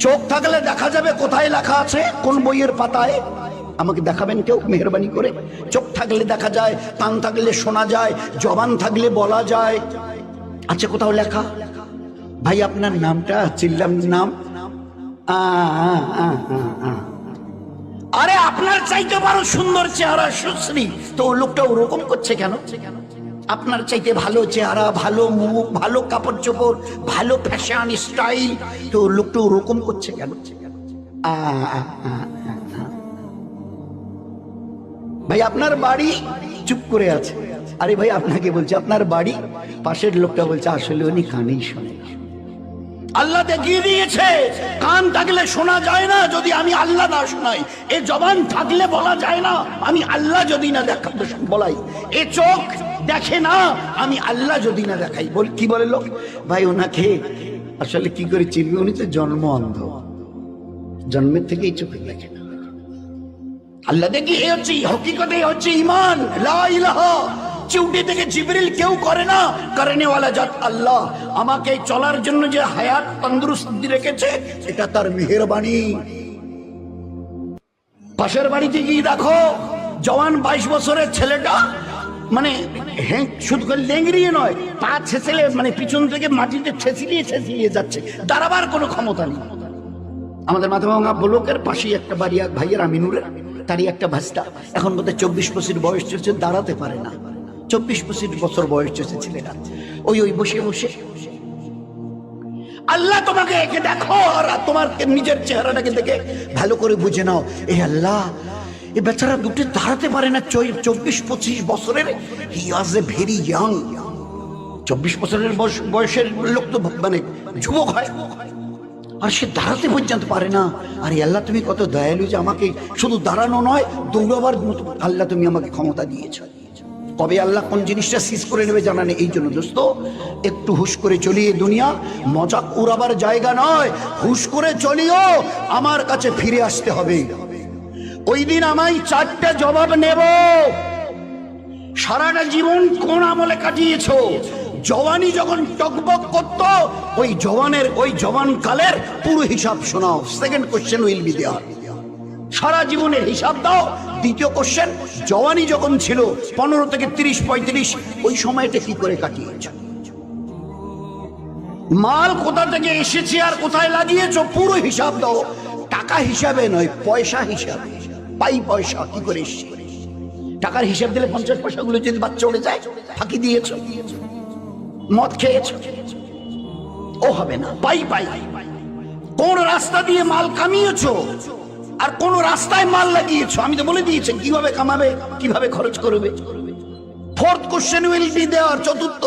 চোখ থাকলে দেখা যাবে কোথায় লেখা আছে, কোন বইয়ের পাতায়। আমাকে দেখাবেন কেউ? মেহরবানি করে। চোখ থাকলে দেখা যায়, কান থাকলে শোনা যায়, জবান থাকলে বলা যায়। আচ্ছা কোথাও লেখা? ভাই, আপনার নামটা, চিল্লাম নাম। আরে, আপনার চাইতে বড় সুন্দর চেহারা সুশ্রী। তো লোকটা ওরকম করছে কেন? আপনার চাইতে ভালো চেহারা, ভালো মুখ, ভালো কাপড় চোপড়, ভালো ফ্যাশন স্টাইল তো লোকটা ওরকম করছে কেন। ভাই, আপনার বাড়ি চুপ করে আছে আরে ভাই, আপনাকে বলছে, আপনার বাড়ি পাশের লোকটা বলছে, আসলে উনি কানেই শোনে। আল্লাহ দেখিয়ে দিয়েছে। কান থাকলে শোনা যায় না, যদি আমি আল্লাহ না শোনাই। এ জবান থাকলে বলা যায় না, আমি আল্লাহ যদি না দেখা বলাই। এ চোখ দেখে না, আমি আল্লাহ যদি না দেখাই। বল, কি বলে লোক? ভাই, ওনাকে আসলে কি করে চিনবে? উনি তো জন্ম অন্ধ জন্মের থেকেই চোখে দেখে না। আল্লাহ দেখি, এ হচ্ছে হকিকতে হচ্ছে ইমান লা চিউটি থেকে জিবরিল কেউ করে না, করেনেওয়ালা জাত আল্লাহ। আমাকে চলার জন্য যে হায়াত তন্দুরুস্তি রেখেছে, এটা তার মেহেরবানি। পাশের বাড়িতে গিয়ে দেখো, জওয়ান বাইশ বছরের ছেলেটা মানে হ্যাঁ শুধু লেংড়িয়ে নয়, পা ছেঁচেলে মানে পিছন থেকে মাটিতে ছেঁচিলিয়ে ছেঁচিলিয়ে যাচ্ছে। দাঁড়াবার কোনো ক্ষমতা নেই। আমাদের মাথাভাঙা ব্লকের পাশেই একটা বাড়ি, এক ভাইয়ের আমিনুরের, তারই একটা ভাস্তা। এখন বোধহয় চব্বিশ পঁচিশ বয়স চলছে, দাঁড়াতে পারে না। চব্বিশ পঁচিশ বছর বয়স চলছে ছেলেটা। ওই ওই, বসে বসে। আল্লাহ তোমাকে একে দেখো আর তোমার নিজের চেহারাটাকে দেখে ভালো করে বুঝে নাও। এই আল্লাহ, এ বেচারা দুটো দাঁড়াতে পারে না চব্বিশ পঁচিশ বছরের। হি ওয়াজ এ ভেরি ইয়াং চব্বিশ বছরের বয়স- বয়সের লোক তো মানে যুবক হয়। আর সে দাঁড়াতে পর্যন্ত পারে না। আর আল্লাহ, তুমি কত দয়ালু যে আমাকে শুধু দাঁড়ানো নয়, দৌড়াবার মতো আল্লাহ তুমি আমাকে ক্ষমতা দিয়েছ। কবে আল্লাহ কোন জিনিসটা সিজ করে নেবে জানা নেই, এই জন্য দোস্ত, একটু হুশ করে চলিয়ে দুনিয়া মজাক উড়াবার জায়গা নয়, হুশ করে চলিও, আমার কাছে ফিরে আসতে হবে। ওই দিন আমায় চারটা জবাব নেব। সারাটা জীবন কোন আমলে কাটিয়েছ? জওয়ানি যখন টকবক করত, ওই জওয়ানের, ওই জওয়ান কালের পুরো হিসাব শোনাও। সেকেন্ড কোশ্চেন উইল বি দেওয়ার সারা জীবনের হিসাব দাও। দ্বিতীয় কোশ্চেন জওয়ানি যখন ছিল, পনেরো থেকে তিরিশ, পঁয়ত্রিশ, ওই সময়টা কি করে কাটিয়েছ? মাল কোথা থেকে এসেছে আর কোথায় লাগিয়েছো? পুরো হিসাব দাও। টাকা হিসাবে নয়, পয়সা হিসাবে। পাই পয়সা, কি করে এসছে? টাকার হিসাব দিলে পঞ্চাশ পয়সাগুলো যদি বাচ্চা উড়ে যায়, ফাঁকি দিয়েছ। মদ খেয়েছ। ও হবে না, পাই পাই। কোন রাস্তা দিয়ে মাল কামিয়েছো? আর কোন রাস্তায় মাল লাগিয়েছো? আমি তো বলে দিয়েছি, কীভাবে কামাবে, কীভাবে খরচ করবে? ফোর্থ কোশ্চেন উইল বি দেওয়ার চতুর্থ,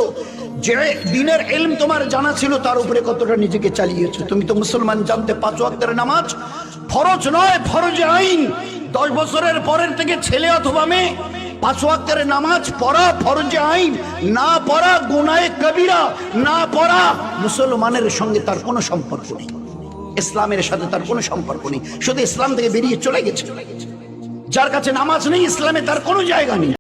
যে দিনের এলম তোমার জানা ছিল, তার উপরে কতটা নিজেকে চালিয়েছো? তুমি তো মুসলমান, জানতে পাঁচ ওয়াক্তের নামাজ। ফরজ নয়, ফরজ আইন। দশ বছরের পরের থেকে ছেলে অথবা মেয়ে, পাঁচ ওয়াক্তের নামাজ পড়া ফরজ আইন। না পড়া গুনায়ে কবিরা, না পড়া মুসলমানের সঙ্গে তার কোনো সম্পর্ক নেই। ইসলামের সাথে তার কোনো সম্পর্ক নেই। শুধু ইসলাম থেকে বেরিয়ে চলে গেছে। যার কাছে নামাজ নেই, ইসলামে তার কোনো জায়গা নেই।